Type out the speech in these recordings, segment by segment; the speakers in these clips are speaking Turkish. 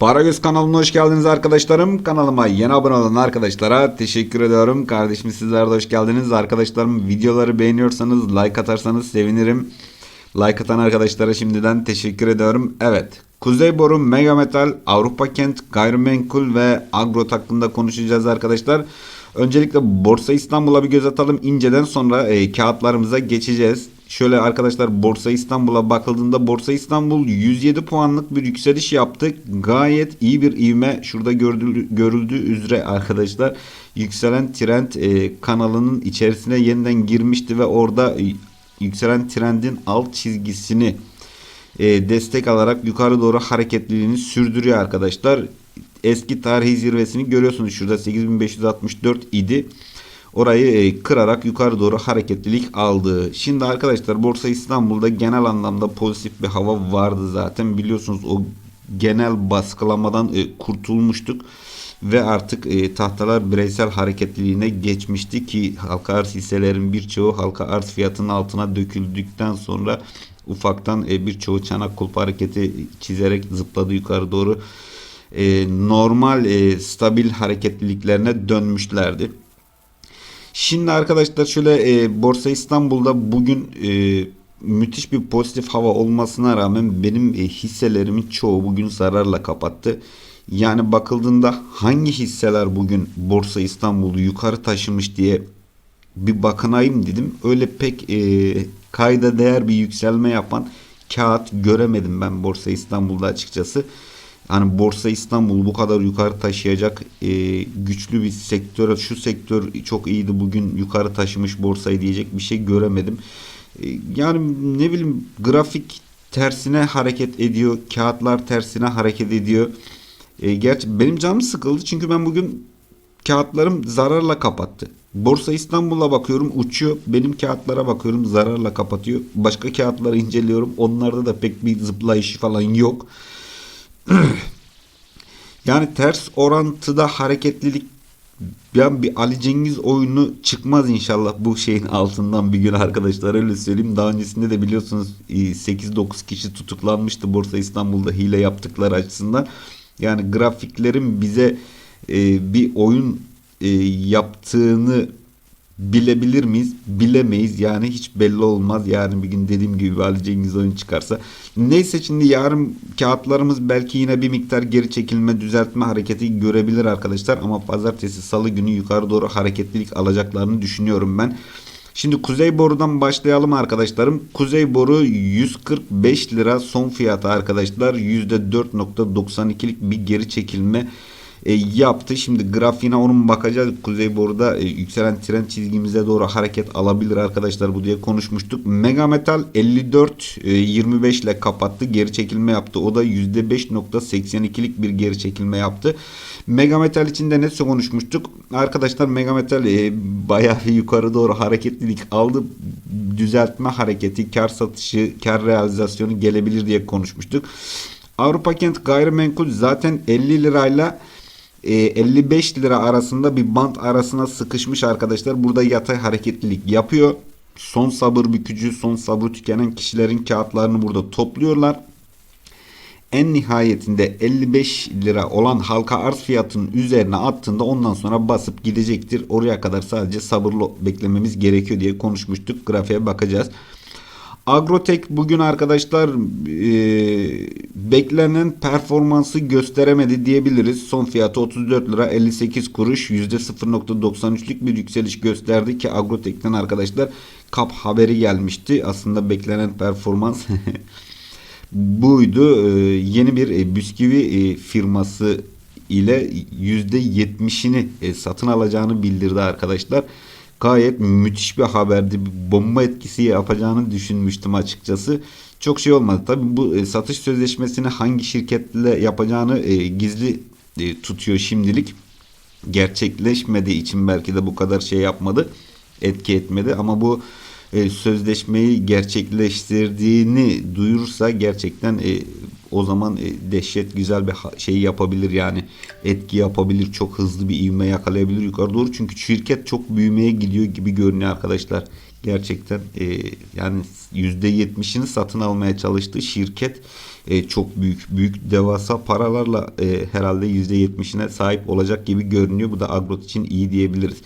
Paragöz kanalına hoş geldiniz arkadaşlarım. Kanalıma yeni abone olan arkadaşlara teşekkür ediyorum. Kardeşim sizler de hoş geldiniz. Arkadaşlarım videoları beğeniyorsanız like atarsanız sevinirim. Like atan arkadaşlara şimdiden teşekkür ediyorum. Evet. Kuzey Boru, Mega Metal, Avrupa Kent, Gayrimenkul ve Agrot hakkında konuşacağız arkadaşlar. Öncelikle Borsa İstanbul'a bir göz atalım. İnceden sonra e, kağıtlarımıza geçeceğiz. Şöyle arkadaşlar Borsa İstanbul'a bakıldığında Borsa İstanbul 107 puanlık bir yükseliş yaptı. Gayet iyi bir ivme şurada görüldü, görüldüğü üzere arkadaşlar. Yükselen trend e, kanalının içerisine yeniden girmişti ve orada e, yükselen trendin alt çizgisini e, destek alarak yukarı doğru hareketliliğini sürdürüyor arkadaşlar. Eski tarihi zirvesini görüyorsunuz. Şurada 8564 idi. Orayı e, kırarak yukarı doğru hareketlilik aldı. Şimdi arkadaşlar Borsa İstanbul'da genel anlamda pozitif bir hava vardı zaten. Biliyorsunuz o genel baskılamadan e, kurtulmuştuk. Ve artık e, tahtalar bireysel hareketliliğine geçmişti ki halka arz hisselerin birçoğu halka arz fiyatının altına döküldükten sonra ufaktan birçoğu çanak kulpu hareketi çizerek zıpladı yukarı doğru. Normal stabil hareketliliklerine dönmüşlerdi. Şimdi arkadaşlar şöyle e, Borsa İstanbul'da bugün e, müthiş bir pozitif hava olmasına rağmen benim e, hisselerimin çoğu bugün zararla kapattı. Yani bakıldığında hangi hisseler bugün Borsa İstanbul'u yukarı taşımış diye bir bakınayım dedim. Öyle pek e, kayda değer bir yükselme yapan kağıt göremedim ben Borsa İstanbul'da açıkçası. Hani Borsa İstanbul bu kadar yukarı taşıyacak e, güçlü bir sektör. Şu sektör çok iyiydi bugün yukarı taşımış borsayı diyecek bir şey göremedim. E, yani ne bileyim grafik tersine hareket ediyor. Kağıtlar tersine hareket ediyor. E, gerçi benim canım sıkıldı çünkü ben bugün kağıtlarım zararla kapattı. Borsa İstanbul'a bakıyorum uçuyor. Benim kağıtlara bakıyorum zararla kapatıyor. Başka kağıtları inceliyorum. Onlarda da pek bir zıplayışı falan yok. yani ters orantıda hareketlilik ben bir Ali Cengiz oyunu çıkmaz inşallah bu şeyin altından bir gün arkadaşlar öyle söyleyeyim. Daha öncesinde de biliyorsunuz 8-9 kişi tutuklanmıştı Borsa İstanbul'da hile yaptıkları açısından. Yani grafiklerin bize e, bir oyun e, yaptığını bilebilir miyiz? Bilemeyiz. Yani hiç belli olmaz. Yarın bir gün dediğim gibi Ali Cengiz oyun çıkarsa. Neyse şimdi yarın kağıtlarımız belki yine bir miktar geri çekilme, düzeltme hareketi görebilir arkadaşlar. Ama pazartesi, salı günü yukarı doğru hareketlilik alacaklarını düşünüyorum ben. Şimdi Kuzey Boru'dan başlayalım arkadaşlarım. Kuzey Boru 145 lira son fiyatı arkadaşlar. %4.92'lik bir geri çekilme e, yaptı. Şimdi grafiğine onun bakacağız. Kuzey Boru'da e, yükselen trend çizgimize doğru hareket alabilir arkadaşlar bu diye konuşmuştuk. Mega Metal 54 e, 25 ile kapattı. Geri çekilme yaptı. O da %5.82'lik bir geri çekilme yaptı. Mega Metal için de ne konuşmuştuk? Arkadaşlar Mega Metal e, bayağı yukarı doğru hareketlilik aldı. Düzeltme hareketi, kar satışı, kar realizasyonu gelebilir diye konuşmuştuk. Avrupa Kent gayrimenkul zaten 50 lirayla 55 lira arasında bir bant arasına sıkışmış arkadaşlar. Burada yatay hareketlilik yapıyor. Son sabır bükücü, son sabrı tükenen kişilerin kağıtlarını burada topluyorlar. En nihayetinde 55 lira olan halka arz fiyatının üzerine attığında ondan sonra basıp gidecektir. Oraya kadar sadece sabırlı beklememiz gerekiyor diye konuşmuştuk. Grafiğe bakacağız. Agrotek bugün arkadaşlar e, beklenen performansı gösteremedi diyebiliriz. Son fiyatı 34 lira 58 kuruş %0.93'lük bir yükseliş gösterdi ki Agrotek'ten arkadaşlar kap haberi gelmişti. Aslında beklenen performans buydu. E, yeni bir e, bisküvi e, firması ile %70'ini e, satın alacağını bildirdi arkadaşlar gayet müthiş bir haberdi. Bomba etkisi yapacağını düşünmüştüm açıkçası. Çok şey olmadı. Tabi bu e, satış sözleşmesini hangi şirketle yapacağını e, gizli e, tutuyor şimdilik. Gerçekleşmediği için belki de bu kadar şey yapmadı. Etki etmedi ama bu sözleşmeyi gerçekleştirdiğini duyurursa gerçekten o zaman e, dehşet güzel bir şey yapabilir yani etki yapabilir çok hızlı bir ivme yakalayabilir yukarı doğru çünkü şirket çok büyümeye gidiyor gibi görünüyor arkadaşlar gerçekten e, yani %70'ini satın almaya çalıştığı şirket e, çok büyük büyük devasa paralarla e, herhalde %70'ine sahip olacak gibi görünüyor bu da Agrot için iyi diyebiliriz.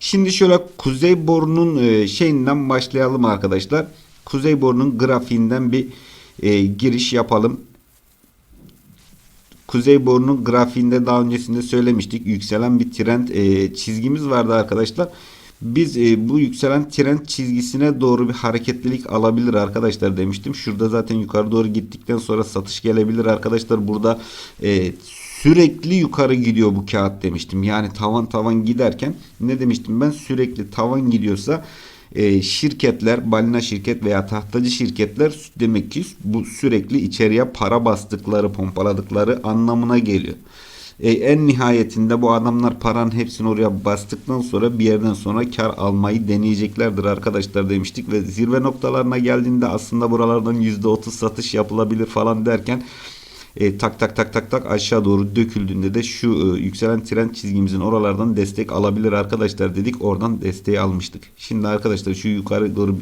Şimdi şöyle Kuzey Boru'nun e, şeyinden başlayalım arkadaşlar. Kuzey Boru'nun grafiğinden bir e, giriş yapalım. Kuzey Boru'nun grafiğinde daha öncesinde söylemiştik. Yükselen bir trend e, çizgimiz vardı arkadaşlar. Biz e, bu yükselen trend çizgisine doğru bir hareketlilik alabilir arkadaşlar demiştim. Şurada zaten yukarı doğru gittikten sonra satış gelebilir arkadaşlar. Burada e, sürekli yukarı gidiyor bu kağıt demiştim. Yani tavan tavan giderken ne demiştim ben sürekli tavan gidiyorsa e, şirketler, balina şirket veya tahtacı şirketler demek ki bu sürekli içeriye para bastıkları, pompaladıkları anlamına geliyor. E, en nihayetinde bu adamlar paranın hepsini oraya bastıktan sonra bir yerden sonra kar almayı deneyeceklerdir arkadaşlar demiştik ve zirve noktalarına geldiğinde aslında buralardan %30 satış yapılabilir falan derken e, tak tak tak tak tak aşağı doğru döküldüğünde de şu e, yükselen trend çizgimizin oralardan destek alabilir arkadaşlar dedik. Oradan desteği almıştık. Şimdi arkadaşlar şu yukarı doğru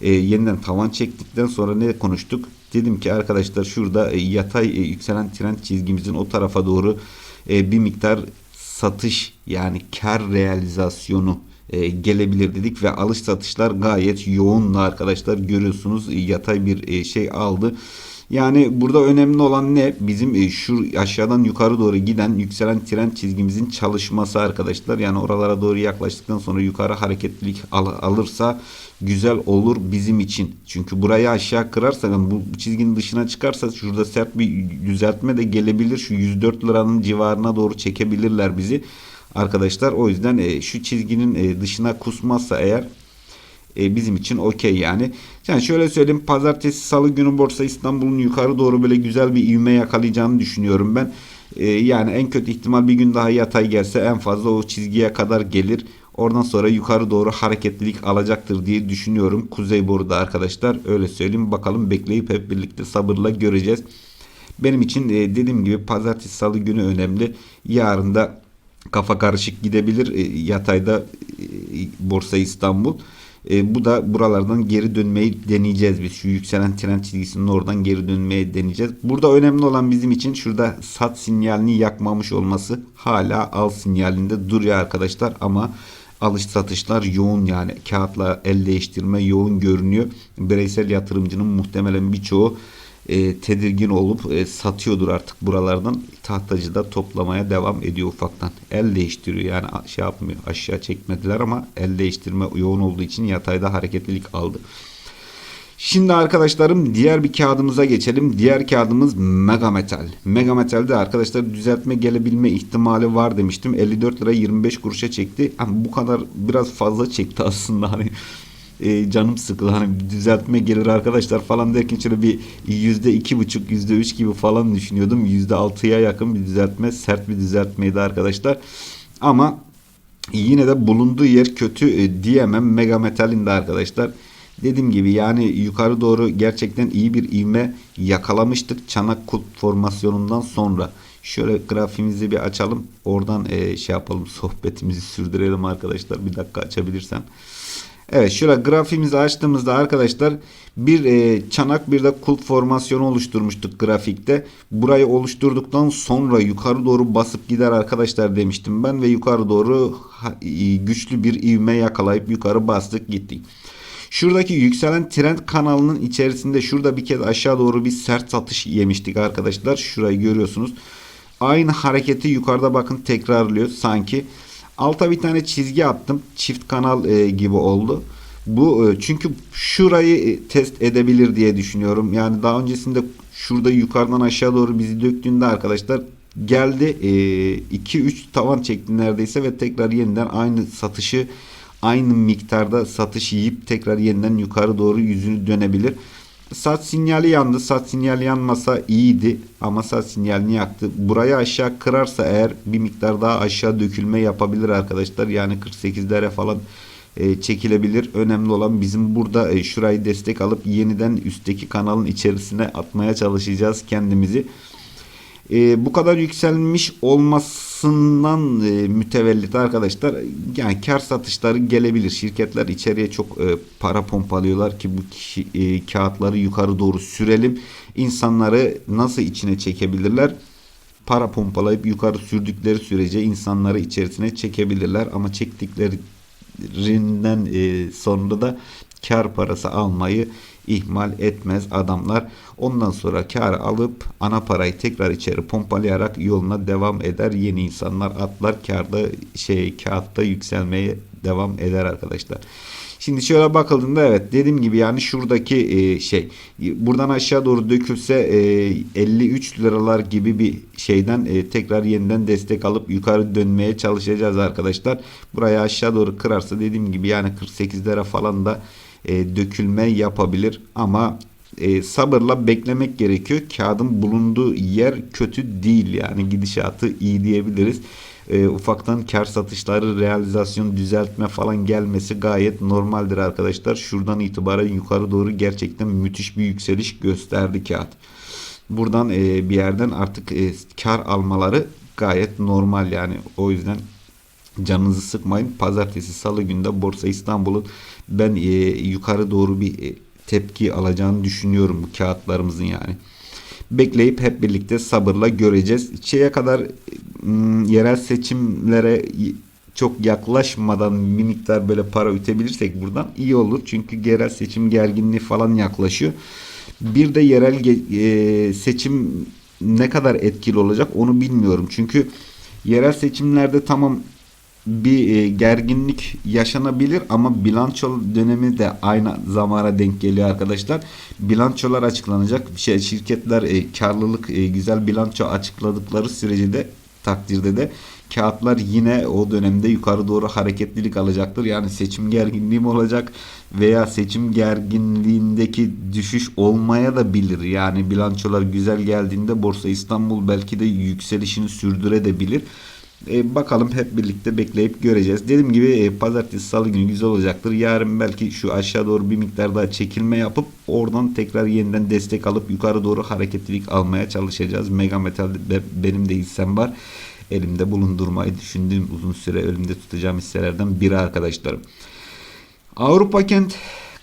e, yeniden tavan çektikten sonra ne konuştuk? Dedim ki arkadaşlar şurada e, yatay e, yükselen trend çizgimizin o tarafa doğru e, bir miktar satış yani kar realizasyonu e, gelebilir dedik ve alış satışlar gayet yoğunlu arkadaşlar görüyorsunuz e, yatay bir e, şey aldı. Yani burada önemli olan ne? Bizim e, şu aşağıdan yukarı doğru giden yükselen trend çizgimizin çalışması arkadaşlar. Yani oralara doğru yaklaştıktan sonra yukarı hareketlilik al- alırsa güzel olur bizim için. Çünkü burayı aşağı kırarsa yani bu çizginin dışına çıkarsa şurada sert bir düzeltme de gelebilir. Şu 104 liranın civarına doğru çekebilirler bizi. Arkadaşlar o yüzden e, şu çizginin e, dışına kusmazsa eğer e, bizim için okey yani. Yani şöyle söyleyeyim pazartesi salı günü borsa İstanbul'un yukarı doğru böyle güzel bir ivme yakalayacağını düşünüyorum ben. E, yani en kötü ihtimal bir gün daha yatay gelse en fazla o çizgiye kadar gelir. Oradan sonra yukarı doğru hareketlilik alacaktır diye düşünüyorum. Kuzey boruda arkadaşlar öyle söyleyeyim. Bakalım bekleyip hep birlikte sabırla göreceğiz. Benim için e, dediğim gibi pazartesi salı günü önemli. Yarın da kafa karışık gidebilir. Yatayda Borsa İstanbul. E, bu da buralardan geri dönmeyi deneyeceğiz biz. Şu yükselen trend çizgisinin oradan geri dönmeyi deneyeceğiz. Burada önemli olan bizim için şurada sat sinyalini yakmamış olması hala al sinyalinde duruyor arkadaşlar ama alış satışlar yoğun yani kağıtla el değiştirme yoğun görünüyor. Bireysel yatırımcının muhtemelen birçoğu e, tedirgin olup e, satıyordur artık buralardan. Tahtacı da toplamaya devam ediyor ufaktan. El değiştiriyor yani şey yapmıyor aşağı çekmediler ama el değiştirme yoğun olduğu için yatayda hareketlilik aldı. Şimdi arkadaşlarım diğer bir kağıdımıza geçelim. Diğer kağıdımız Mega Metal. Mega Metal'de arkadaşlar düzeltme gelebilme ihtimali var demiştim. 54 lira 25 kuruşa çekti. Ama bu kadar biraz fazla çekti aslında. Hani e, canım sıkıldı. Hani düzeltme gelir arkadaşlar falan derken şöyle bir yüzde iki buçuk yüzde üç gibi falan düşünüyordum. Yüzde altıya yakın bir düzeltme. Sert bir düzeltmeydi arkadaşlar. Ama yine de bulunduğu yer kötü e, diyemem. Mega Metal'in de arkadaşlar. Dediğim gibi yani yukarı doğru gerçekten iyi bir ivme yakalamıştık çanak kulp formasyonundan sonra. Şöyle grafiğimizi bir açalım. Oradan e, şey yapalım sohbetimizi sürdürelim arkadaşlar. Bir dakika açabilirsen. Evet şöyle grafiğimizi açtığımızda arkadaşlar bir e, çanak bir de kulp formasyonu oluşturmuştuk grafikte. Burayı oluşturduktan sonra yukarı doğru basıp gider arkadaşlar demiştim ben ve yukarı doğru güçlü bir ivme yakalayıp yukarı bastık gittik. Şuradaki yükselen trend kanalının içerisinde şurada bir kez aşağı doğru bir sert satış yemiştik arkadaşlar. Şurayı görüyorsunuz. Aynı hareketi yukarıda bakın tekrarlıyor sanki. Alta bir tane çizgi attım. Çift kanal e, gibi oldu. Bu e, çünkü şurayı e, test edebilir diye düşünüyorum. Yani daha öncesinde şurada yukarıdan aşağı doğru bizi döktüğünde arkadaşlar geldi 2-3 tavan çekti neredeyse ve tekrar yeniden aynı satışı aynı miktarda satış yiyip tekrar yeniden yukarı doğru yüzünü dönebilir. Sat sinyali yandı. Sat sinyali yanmasa iyiydi ama sat sinyalini yaktı. Burayı aşağı kırarsa eğer bir miktar daha aşağı dökülme yapabilir arkadaşlar. Yani 48'lere falan e, çekilebilir. Önemli olan bizim burada e, şurayı destek alıp yeniden üstteki kanalın içerisine atmaya çalışacağız kendimizi. E, bu kadar yükselmiş olmasından e, mütevellit arkadaşlar yani kar satışları gelebilir. Şirketler içeriye çok e, para pompalıyorlar ki bu kişi, e, kağıtları yukarı doğru sürelim. İnsanları nasıl içine çekebilirler? Para pompalayıp yukarı sürdükleri sürece insanları içerisine çekebilirler ama çektiklerinden e, sonra da kar parası almayı ihmal etmez adamlar. Ondan sonra kar alıp ana parayı tekrar içeri pompalayarak yoluna devam eder. Yeni insanlar atlar karda şey kağıtta yükselmeye devam eder arkadaşlar. Şimdi şöyle bakıldığında evet dediğim gibi yani şuradaki e, şey buradan aşağı doğru dökülse e, 53 liralar gibi bir şeyden e, tekrar yeniden destek alıp yukarı dönmeye çalışacağız arkadaşlar. Buraya aşağı doğru kırarsa dediğim gibi yani 48 lira falan da e, dökülme yapabilir ama e, sabırla beklemek gerekiyor. Kağıdın bulunduğu yer kötü değil yani gidişatı iyi diyebiliriz. E, ufaktan kar satışları, realizasyon, düzeltme falan gelmesi gayet normaldir arkadaşlar. Şuradan itibaren yukarı doğru gerçekten müthiş bir yükseliş gösterdi kağıt. Buradan e, bir yerden artık e, kar almaları gayet normal yani. O yüzden canınızı sıkmayın. Pazartesi, salı günde Borsa İstanbul'un ben e, yukarı doğru bir e, tepki alacağını düşünüyorum bu kağıtlarımızın yani. Bekleyip hep birlikte sabırla göreceğiz. Şeye kadar m, yerel seçimlere çok yaklaşmadan bir miktar böyle para ütebilirsek buradan iyi olur. Çünkü yerel seçim gerginliği falan yaklaşıyor. Bir de yerel e, seçim ne kadar etkili olacak onu bilmiyorum. Çünkü yerel seçimlerde tamam bir e, gerginlik yaşanabilir ama bilanço dönemi de aynı zamana denk geliyor arkadaşlar. Bilançolar açıklanacak. Şey, şirketler e, karlılık e, güzel bilanço açıkladıkları sürece de takdirde de kağıtlar yine o dönemde yukarı doğru hareketlilik alacaktır. Yani seçim gerginliği mi olacak veya seçim gerginliğindeki düşüş olmaya da bilir. Yani bilançolar güzel geldiğinde Borsa İstanbul belki de yükselişini sürdürebilir. E, bakalım hep birlikte bekleyip göreceğiz. Dediğim gibi e, pazartesi salı günü güzel olacaktır. Yarın belki şu aşağı doğru bir miktar daha çekilme yapıp oradan tekrar yeniden destek alıp yukarı doğru hareketlilik almaya çalışacağız. Mega Metal benim de hissem var. Elimde bulundurmayı düşündüğüm uzun süre elimde tutacağım hisselerden biri arkadaşlarım. Avrupa Kent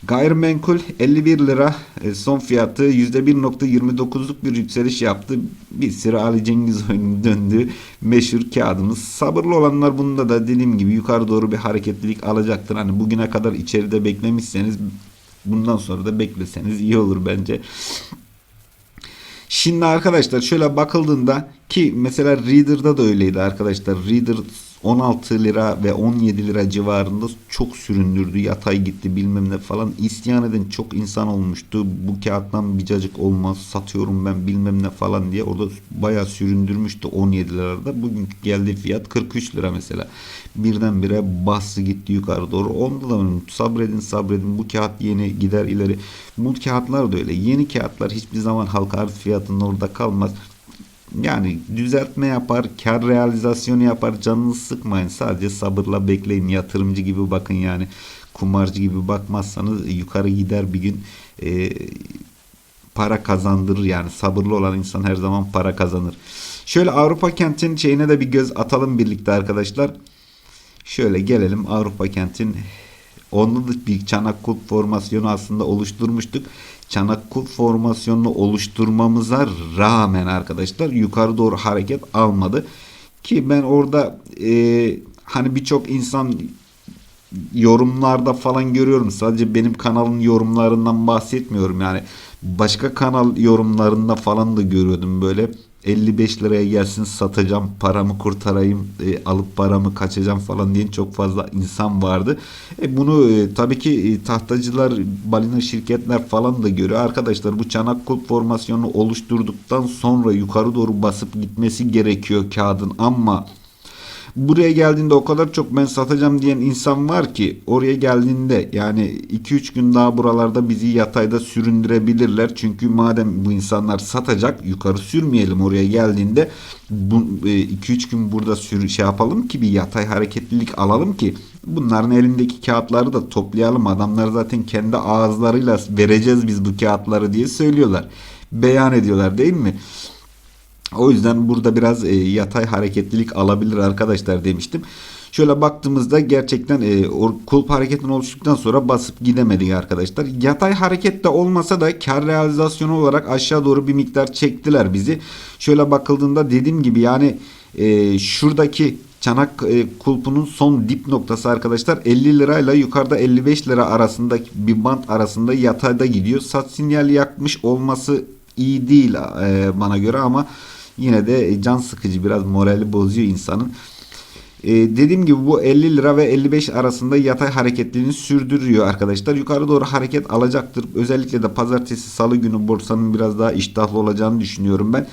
Gayrimenkul 51 lira e, son fiyatı %1.29'luk bir yükseliş yaptı. Bir sıra Ali Cengiz oyunun döndü. Meşhur kağıdımız. Sabırlı olanlar bunda da dediğim gibi yukarı doğru bir hareketlilik alacaktır. Hani bugüne kadar içeride beklemişseniz bundan sonra da bekleseniz iyi olur bence. Şimdi arkadaşlar şöyle bakıldığında ki mesela Reader'da da öyleydi arkadaşlar. Reader 16 lira ve 17 lira civarında çok süründürdü. Yatay gitti bilmem ne falan. İsyan eden çok insan olmuştu. Bu kağıttan bir olmaz satıyorum ben bilmem ne falan diye. Orada bayağı süründürmüştü 17 lirada. Bugünkü geldiği fiyat 43 lira mesela. Birdenbire bastı gitti yukarı doğru. Onda da sabredin sabredin bu kağıt yeni gider ileri. Bu kağıtlar da öyle. Yeni kağıtlar hiçbir zaman halka arz fiyatının orada kalmaz. Yani düzeltme yapar, kar realizasyonu yapar. Canınızı sıkmayın. Sadece sabırla bekleyin. Yatırımcı gibi bakın yani. Kumarcı gibi bakmazsanız yukarı gider bir gün. E, para kazandırır yani. Sabırlı olan insan her zaman para kazanır. Şöyle Avrupa kentin şeyine de bir göz atalım birlikte arkadaşlar. Şöyle gelelim Avrupa kentin Onda da bir çanak kulp formasyonu aslında oluşturmuştuk. Çanak kulp formasyonunu oluşturmamıza rağmen arkadaşlar yukarı doğru hareket almadı. Ki ben orada e, hani birçok insan yorumlarda falan görüyorum. Sadece benim kanalın yorumlarından bahsetmiyorum. Yani başka kanal yorumlarında falan da görüyordum böyle 55 liraya gelsin satacağım paramı kurtarayım e, alıp paramı kaçacağım falan diyen çok fazla insan vardı. E, bunu e, tabii ki e, tahtacılar balina şirketler falan da görüyor. Arkadaşlar bu çanak kulp formasyonunu oluşturduktan sonra yukarı doğru basıp gitmesi gerekiyor kağıdın ama Buraya geldiğinde o kadar çok ben satacağım diyen insan var ki oraya geldiğinde yani 2-3 gün daha buralarda bizi yatayda süründürebilirler. Çünkü madem bu insanlar satacak yukarı sürmeyelim oraya geldiğinde bu 2-3 e, gün burada sürü şey yapalım ki bir yatay hareketlilik alalım ki Bunların elindeki kağıtları da toplayalım. Adamlar zaten kendi ağızlarıyla vereceğiz biz bu kağıtları diye söylüyorlar. Beyan ediyorlar değil mi? O yüzden burada biraz e, yatay hareketlilik alabilir arkadaşlar demiştim. Şöyle baktığımızda gerçekten e, kulp hareketinin oluştuktan sonra basıp gidemedik arkadaşlar. Yatay hareket de olmasa da kar realizasyonu olarak aşağı doğru bir miktar çektiler bizi. Şöyle bakıldığında dediğim gibi yani e, şuradaki çanak e, kulpunun son dip noktası arkadaşlar 50 lirayla yukarıda 55 lira arasındaki bir bant arasında yatayda gidiyor. Sat sinyali yakmış olması iyi değil e, bana göre ama yine de can sıkıcı biraz morali bozuyor insanın. Ee, dediğim gibi bu 50 lira ve 55 arasında yatay hareketliliğini sürdürüyor arkadaşlar. Yukarı doğru hareket alacaktır. Özellikle de pazartesi salı günü borsanın biraz daha iştahlı olacağını düşünüyorum ben.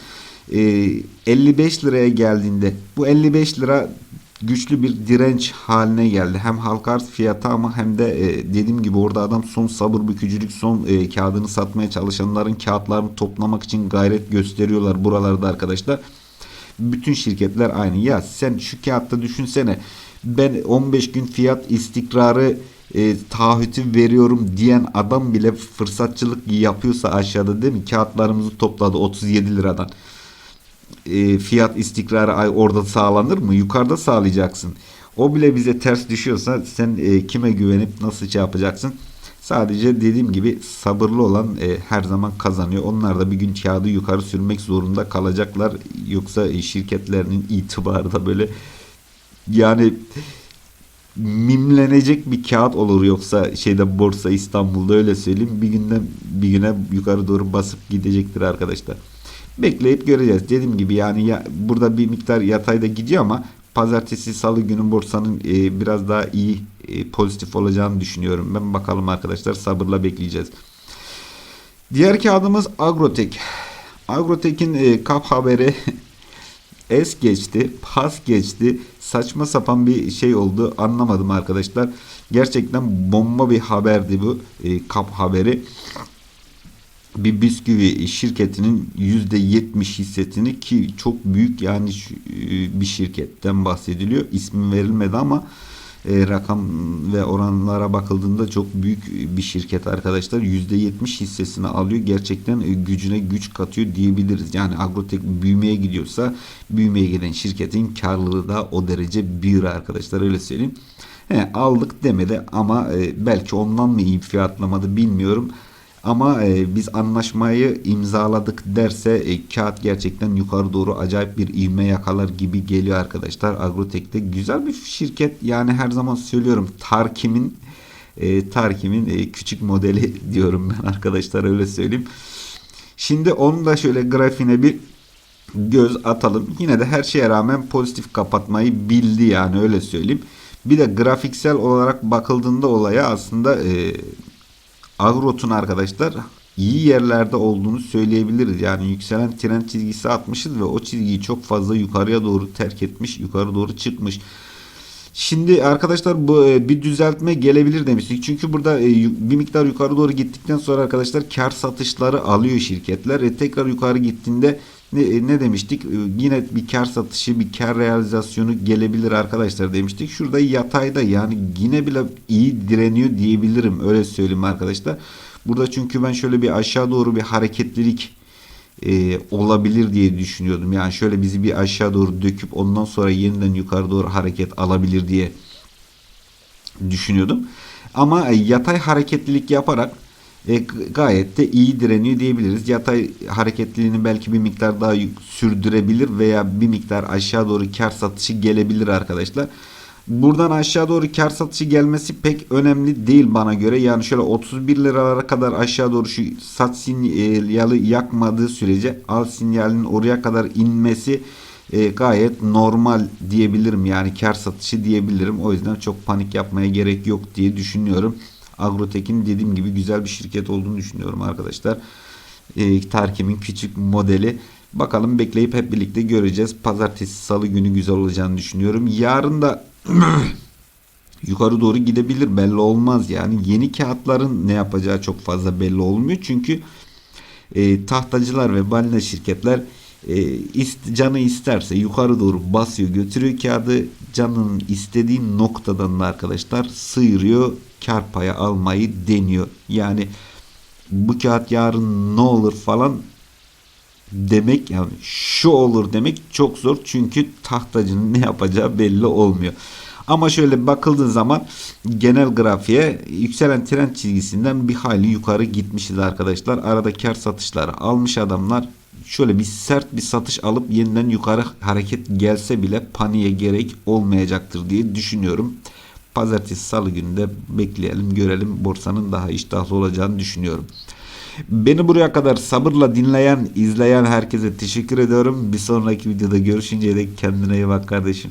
Ee, 55 liraya geldiğinde bu 55 lira güçlü bir direnç haline geldi. Hem halka arz fiyatı ama hem de e, dediğim gibi orada adam son sabır bükücülük son e, kağıdını satmaya çalışanların kağıtlarını toplamak için gayret gösteriyorlar buralarda arkadaşlar. Bütün şirketler aynı. Ya sen şu kağıtta düşünsene ben 15 gün fiyat istikrarı e, taahhütü veriyorum diyen adam bile fırsatçılık yapıyorsa aşağıda değil mi? Kağıtlarımızı topladı 37 liradan. E, fiyat istikrarı orada sağlanır mı? Yukarıda sağlayacaksın. O bile bize ters düşüyorsa sen e, kime güvenip nasıl şey yapacaksın? Sadece dediğim gibi sabırlı olan e, her zaman kazanıyor. Onlar da bir gün kağıdı yukarı sürmek zorunda kalacaklar. Yoksa e, şirketlerinin itibarı da böyle yani mimlenecek bir kağıt olur yoksa şeyde borsa İstanbul'da öyle söyleyeyim bir günden bir güne yukarı doğru basıp gidecektir arkadaşlar. Bekleyip göreceğiz. Dediğim gibi yani ya, burada bir miktar yatayda gidiyor ama pazartesi salı günü borsanın e, biraz daha iyi e, pozitif olacağını düşünüyorum. Ben bakalım arkadaşlar sabırla bekleyeceğiz. Diğer kağıdımız Agrotek. Agrotek'in e, kap haberi es geçti, pas geçti. Saçma sapan bir şey oldu. Anlamadım arkadaşlar. Gerçekten bomba bir haberdi bu e, kap haberi bir bisküvi şirketinin %70 hissesini ki çok büyük yani e, bir şirketten bahsediliyor. İsmi verilmedi ama e, rakam ve oranlara bakıldığında çok büyük bir şirket arkadaşlar. %70 hissesini alıyor. Gerçekten e, gücüne güç katıyor diyebiliriz. Yani Agrotek büyümeye gidiyorsa büyümeye giden şirketin karlılığı da o derece büyür arkadaşlar öyle söyleyeyim. He, aldık demedi ama belki ondan mı iyi fiyatlamadı bilmiyorum. Ama e, biz anlaşmayı imzaladık derse e, kağıt gerçekten yukarı doğru acayip bir ivme yakalar gibi geliyor arkadaşlar. Agrotek'te güzel bir şirket. Yani her zaman söylüyorum Tarkim'in e, Tarkim'in e, küçük modeli diyorum ben arkadaşlar öyle söyleyeyim. Şimdi onu da şöyle grafiğine bir göz atalım. Yine de her şeye rağmen pozitif kapatmayı bildi yani öyle söyleyeyim. Bir de grafiksel olarak bakıldığında olaya aslında e, Agrot'un arkadaşlar iyi yerlerde olduğunu söyleyebiliriz. Yani yükselen trend çizgisi atmışız ve o çizgiyi çok fazla yukarıya doğru terk etmiş, yukarı doğru çıkmış. Şimdi arkadaşlar bu e, bir düzeltme gelebilir demiştik. Çünkü burada e, bir miktar yukarı doğru gittikten sonra arkadaşlar kar satışları alıyor şirketler. E, tekrar yukarı gittiğinde ne, e, ne demiştik? Yine bir kar satışı, bir kar realizasyonu gelebilir arkadaşlar demiştik. Şurada yatayda yani yine bile iyi direniyor diyebilirim. Öyle söyleyeyim arkadaşlar. Burada çünkü ben şöyle bir aşağı doğru bir hareketlilik e, olabilir diye düşünüyordum. Yani şöyle bizi bir aşağı doğru döküp ondan sonra yeniden yukarı doğru hareket alabilir diye düşünüyordum. Ama yatay hareketlilik yaparak e, gayet de iyi direniyor diyebiliriz. Yatay hareketliliğini belki bir miktar daha sürdürebilir veya bir miktar aşağı doğru kar satışı gelebilir arkadaşlar. Buradan aşağı doğru kar satışı gelmesi pek önemli değil bana göre. Yani şöyle 31 liralara kadar aşağı doğru şu sat sinyali yakmadığı sürece al sinyalinin oraya kadar inmesi e, gayet normal diyebilirim. Yani kar satışı diyebilirim. O yüzden çok panik yapmaya gerek yok diye düşünüyorum. Agrotek'in dediğim gibi güzel bir şirket olduğunu düşünüyorum arkadaşlar. E, Tarkim'in küçük modeli. Bakalım bekleyip hep birlikte göreceğiz. Pazartesi salı günü güzel olacağını düşünüyorum. Yarın da yukarı doğru gidebilir belli olmaz yani yeni kağıtların ne yapacağı çok fazla belli olmuyor çünkü e, tahtacılar ve balina şirketler e, ist- canı isterse yukarı doğru basıyor götürüyor kağıdı canının istediği noktadan da arkadaşlar sıyırıyor kar payı almayı deniyor. Yani bu kağıt yarın ne olur falan demek yani şu olur demek çok zor çünkü tahtacının ne yapacağı belli olmuyor. Ama şöyle bakıldığı zaman genel grafiğe yükselen trend çizgisinden bir hayli yukarı gitmişiz arkadaşlar. Arada kar satışları almış adamlar şöyle bir sert bir satış alıp yeniden yukarı hareket gelse bile paniğe gerek olmayacaktır diye düşünüyorum. Pazartesi salı günde bekleyelim görelim borsanın daha iştahlı olacağını düşünüyorum. Beni buraya kadar sabırla dinleyen, izleyen herkese teşekkür ediyorum. Bir sonraki videoda görüşünceye dek kendine iyi bak kardeşim.